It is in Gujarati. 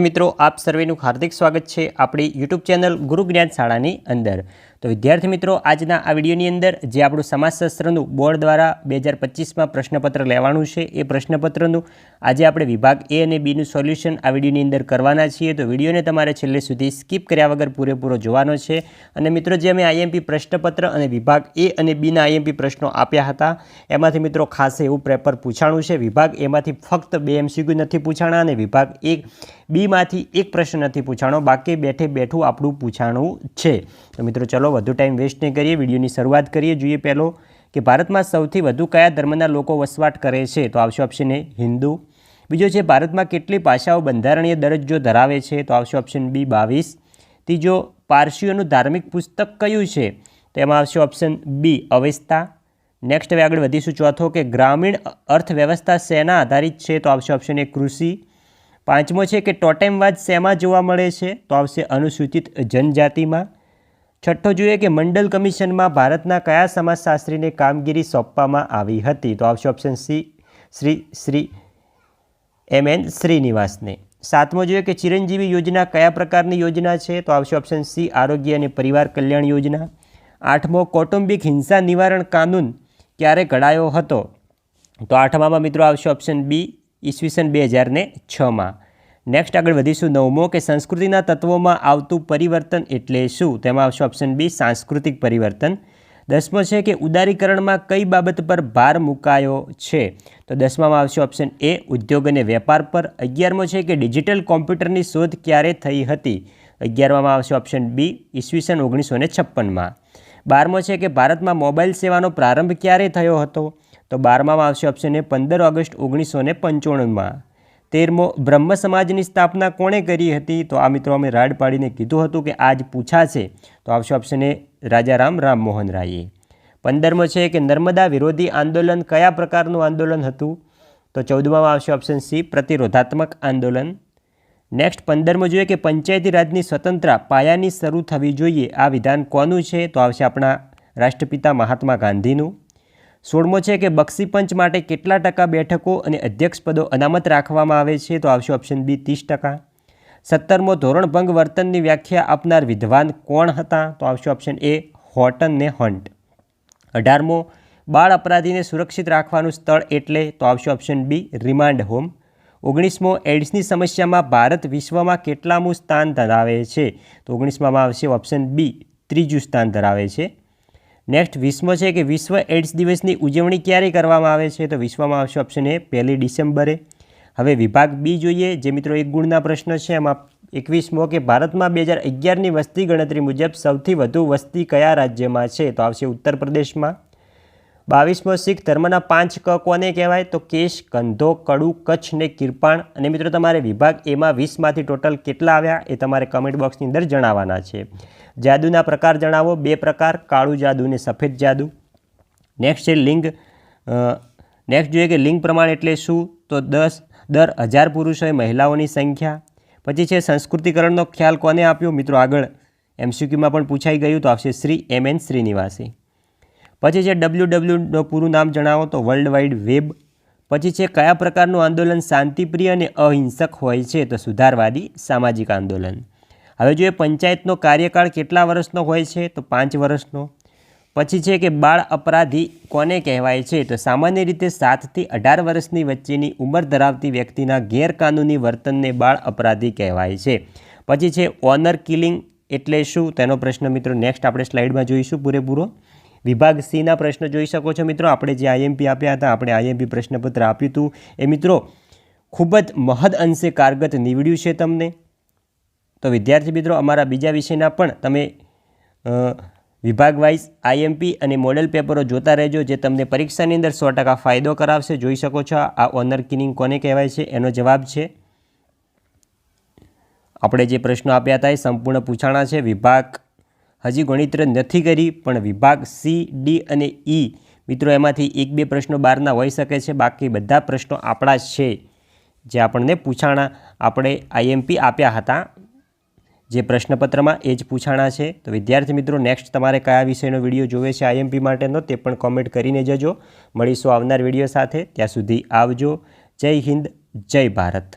મિત્રો આપ સર્વેનું હાર્દિક સ્વાગત છે આપણી યુટ્યુબ ચેનલ ગુરુ જ્ઞાન શાળાની અંદર. તો વિદ્યાર્થી મિત્રો, આજના આ વિડીયોની અંદર જે આપણું સમાજશાસ્ત્રનું બોર્ડ દ્વારા બે હજાર પચીસમાં પ્રશ્નપત્ર લેવાનું છે, એ પ્રશ્નપત્રનું આજે આપણે વિભાગ એ અને બીનું સોલ્યુશન આ વિડીયોની અંદર કરવાના છીએ. તો વિડીયોને તમારે છેલ્લે સુધી સ્કીપ કર્યા વગર પૂરેપૂરો જોવાનો છે. અને મિત્રો, જે અમે આઈએમપી પ્રશ્નપત્ર અને વિભાગ એ અને બીના આઈએમપી પ્રશ્નો આપ્યા હતા, એમાંથી મિત્રો ખાસ એવું પેપર પૂછાણું છે. વિભાગ એમાંથી ફક્ત બે એમસીક્યુ નથી પૂછાણા અને વિભાગ એક બીમાંથી એક પ્રશ્ન નથી પૂછાણો. બાકી બેઠે બેઠું આપણું પૂછાણું છે. તો મિત્રો, ચલો વધુ ટાઈમ વેસ્ટ નહીં કરીએ, વિડીયોની શરૂઆત કરીએ. જોઈએ પહેલો કે ભારતમાં સૌથી વધુ કયા ધર્મના લોકો વસવાટ કરે છે? તો આવશે ઓપ્શન એ હિન્દુ. બીજો છે, ભારતમાં કેટલી ભાષાઓ બંધારણીય દરજ્જો ધરાવે છે? તો આવશે ઓપ્શન બી બાવીસ. ત્રીજો, પારસીઓનું ધાર્મિક પુસ્તક કયું છે? તો એમાં આવશે ઓપ્શન બી, અવેસ્તા. નેક્સ્ટ હવે આગળ વધીશું. ચોથો કે ગ્રામીણ અર્થવ્યવસ્થા શેના આધારિત છે? તો આવશે ઓપ્શન એ કૃષિ. પાંચમો છે કે ટોટેમવાદ શેમાં જોવા મળે છે? તો આવશે અનુસૂચિત જનજાતિમાં. છઠ્ઠો જોઈએ કે મંડલ કમિશનમાં ભારતના કયા સમાજશાસ્ત્રીને કામગીરી સોંપવામાં આવી હતી? તો આવશે option C Shri Shri M N શ્રીનિવાસને. સાતમો જોઈએ કે ચિરંજીવી યોજના કયા પ્રકારની યોજના છે? તો આવશે ઓપ્શન સી આરોગ્ય અને પરિવાર કલ્યાણ યોજના. આઠમો, કૌટુંબિક હિંસા નિવારણ કાનૂન ક્યારે ઘડાયો હતો? તો આઠમામાં મિત્રો આવશે ઓપ્શન બી ઈસવીસન બે હજારને છમાં. નેક્સ્ટ આગળ વધીશું નવમો કે સંસ્કૃતિના તત્વોમાં આવતું પરિવર્તન એટલે શું? તેમાં આવશે ઓપ્શન બી સાંસ્કૃતિક પરિવર્તન. દસમો છે કે ઉદારીકરણમાં કઈ બાબત પર ભાર મુકાયો છે? તો દસમામાં આવશે ઓપ્શન એ ઉદ્યોગ અને વેપાર પર. અગિયારમો છે કે ડિજિટલ કોમ્પ્યુટરની શોધ ક્યારે થઈ હતી? અગિયારમાં આવશે ઓપ્શન બી ઈસવીસન ઓગણીસો ને છપ્પનમાં. બારમો છે કે ભારતમાં મોબાઈલ સેવાનો પ્રારંભ ક્યારે થયો હતો? તો બારમામાં આવશે ઓપ્શન એ પંદર ઓગસ્ટ ઓગણીસો ને પંચાણુંમાં. તેરમો બ્રહ્મ સમાજની સ્થાપના કોણે કરી હતી? તો આ મિત્રો અમે રાડ પાડીને કીધું હતું કે આજ પૂછાશે. તો આવશે ઓપ્શન એ રાજારામ રામમોહન રાયે. પંદરમો છે કે નર્મદા વિરોધી આંદોલન કયા પ્રકારનું આંદોલન હતું? તો ચૌદમામાં આવશે ઓપ્શન સી, પ્રતિરોધાત્મક આંદોલન. નેક્સ્ટ પંદરમો જોઈએ કે પંચાયતી રાજની સ્વતંત્રતા પાયાની શરૂ થવી જોઈએ. આ વિધાન કોનું છે? તો આવશે આપણા રાષ્ટ્રપિતા મહાત્મા ગાંધીનું. સોળમો છે કે બક્ષીપંચ માટે કેટલા ટકા બેઠકો અને અધ્યક્ષપદો અનામત રાખવામાં આવે છે તો આવશે ઓપ્શન બી ત્રીસ ટકા. સત્તરમો ધોરણભંગ વર્તનની વ્યાખ્યા આપનાર વિદ્વાન કોણ હતા? તો આવશે ઓપ્શન એ હોટન ને હન્ટ અઢારમો, બાળ અપરાધીને સુરક્ષિત રાખવાનું સ્થળ એટલે તો આવશે ઓપ્શન બી રિમાન્ડ હોમ. ઓગણીસમો એડ્સની સમસ્યામાં ભારત વિશ્વમાં કેટલામું સ્થાન ધરાવે છે? તો ઓગણીસમાં આવશે ઓપ્શન બી ત્રીજું સ્થાન ધરાવે છે. નેક્સ્ટ વિશ્વ છે કે વિશ્વ એડ્સ દિવસની ઉજવણી ક્યારે કરવામાં આવે છે? તો વિશ્વમાં આવશે ઓપ્શન એ પહેલી ડિસેમ્બરે. હવે વિભાગ બી જોઈએ. જે મિત્રો એક ગુણના પ્રશ્ન છે, એમાં એકવીસમો કે ભારતમાં બે હજાર અગિયારની વસ્તી ગણતરી મુજબ સૌથી વધુ વસ્તી કયા રાજ્યમાં છે? તો આવશે ઉત્તર પ્રદેશમાં. બાવીસમો શીખ ધર્મના પાંચ ક કોને કહેવાય? તો કેશ, કંધો, કડુ, કચ્છ ને કિરપાણ. અને મિત્રો, તમારે વિભાગ એમાં વીસમાંથી ટોટલ કેટલા આવ્યા? એ તમારે કમેન્ટ બોક્સની અંદર જણાવવાના છે. જાદુના પ્રકાર જણાવો. બે પ્રકાર, કાળું જાદુ ને સફેદ જાદુ. નેક્સ્ટ છે લિંગ. નેક્સ્ટ જોઈએ કે લિંગ પ્રમાણ એટલે શું? તો દસ, દર હજાર પુરુષોએ મહિલાઓની સંખ્યા. પછી છે સંસ્કૃતિકરણનો ખ્યાલ કોને આપ્યો? મિત્રો, આગળ એમસીક્યુમાં પણ પૂછાઈ ગયું. તો આવશે શ્રી એમ એન શ્રીનિવાસી. પછી છે ડબલ્યુ ડબલ્યુનું પૂરું નામ જણાવો તો વર્લ્ડ વાઇડ વેબ પછી છે કયા પ્રકારનું આંદોલન શાંતિપ્રિય અને અહિંસક હોય છે તો સુધારવાદી સામાજિક આંદોલન. હવે જોઈએ પંચાયતનો કાર્યકાળ કેટલા વર્ષનો હોય છે તો પાંચ વર્ષનો. પછી છે કે બાળ અપરાધી કોને કહેવાય છે તો સામાન્ય રીતે સાતથી અઢાર વર્ષની વચ્ચેની ઉંમર ધરાવતી વ્યક્તિના ગેરકાનૂની વર્તનને બાળ અપરાધી કહેવાય છે. પછી છે ઓનર કિલિંગ એટલે શું? તેનો પ્રશ્ન મિત્રો નેક્સ્ટ આપણે સ્લાઇડમાં જોઈશું પૂરેપૂરો. વિભાગ સીના પ્રશ્ન જોઈ શકો છો મિત્રો. આપણે જે આઈએમપી આપ્યા હતા, આપણે આઈએમપી પ્રશ્નપત્ર આપ્યું હતું. એ મિત્રો, ખૂબ જ મહદ અંશે કારગત નીવડ્યું છે તમને. તો વિદ્યાર્થી મિત્રો, અમારા બીજા વિષયના પણ તમે વિભાગ વાઇઝ આઈએમપી અને મોડેલ પેપરો જોતા રહેજો, જે તમને પરીક્ષાની અંદર સો ટકા ફાયદો કરાવશે. જોઈ શકો છો આ ઓનર કિનિંગ કોને કહેવાય છે, એનો જવાબ છે. આપણે જે પ્રશ્નો આપ્યા હતા એ સંપૂર્ણ પૂછાણા છે. વિભાગ હજી ગણિત્ર નથી કરી, પણ વિભાગ સી, ડી અને ઈ મિત્રો એમાંથી એક બે પ્રશ્નો બહારના હોઈ શકે છે. બાકી બધા પ્રશ્નો આપણા છે. જે આપણને પૂછાણા આપણે આઈએમપી આપ્યા હતા. જે પ્રશ્નપત્રમાં એ જ પૂછાણા છે. તો વિદ્યાર્થી મિત્રો નેક્સ્ટ તમારે કયા વિષયનો વીડિયો જોવે છે આઈએમપી માટેનો તે પણ કોમેન્ટ કરીને જજો. મળીશું આવનાર વીડિયો સાથે. ત્યાં સુધી આવજો. જય હિન્દ, જય ભારત.